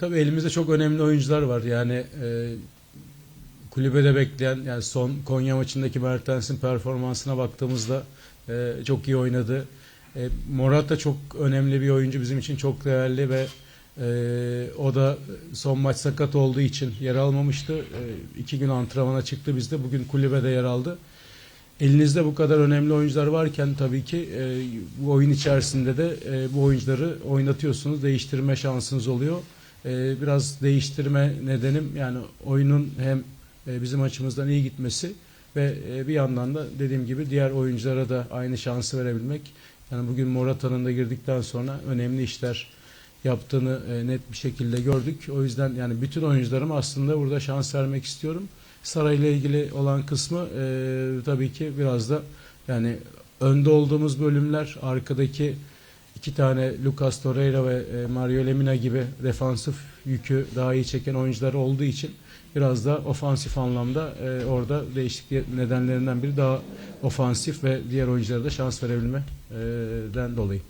Tabii elimizde çok önemli oyuncular var. Yani e, kulübede bekleyen yani son Konya maçındaki Mertens'in performansına baktığımızda e, çok iyi oynadı. E, Morata çok önemli bir oyuncu bizim için çok değerli ve e, o da son maç sakat olduğu için yer almamıştı. E, iki gün antrenmana çıktı bizde. Bugün kulübede yer aldı. Elinizde bu kadar önemli oyuncular varken tabii ki e, bu oyun içerisinde de e, bu oyuncuları oynatıyorsunuz. Değiştirme şansınız oluyor. E, biraz değiştirme nedenim yani oyunun hem e, bizim açımızdan iyi gitmesi ve e, bir yandan da dediğim gibi diğer oyunculara da aynı şansı verebilmek. Yani bugün Morata'nın da girdikten sonra önemli işler yaptığını e, net bir şekilde gördük. O yüzden yani bütün oyuncularıma aslında burada şans vermek istiyorum. Saray'la ilgili olan kısmı e, tabii ki biraz da yani önde olduğumuz bölümler arkadaki iki tane Lucas Torreira ve e, Mario Lemina gibi defansif yükü daha iyi çeken oyuncular olduğu için biraz da ofansif anlamda e, orada değişiklik nedenlerinden biri daha ofansif ve diğer oyunculara da şans verebilmeden dolayı.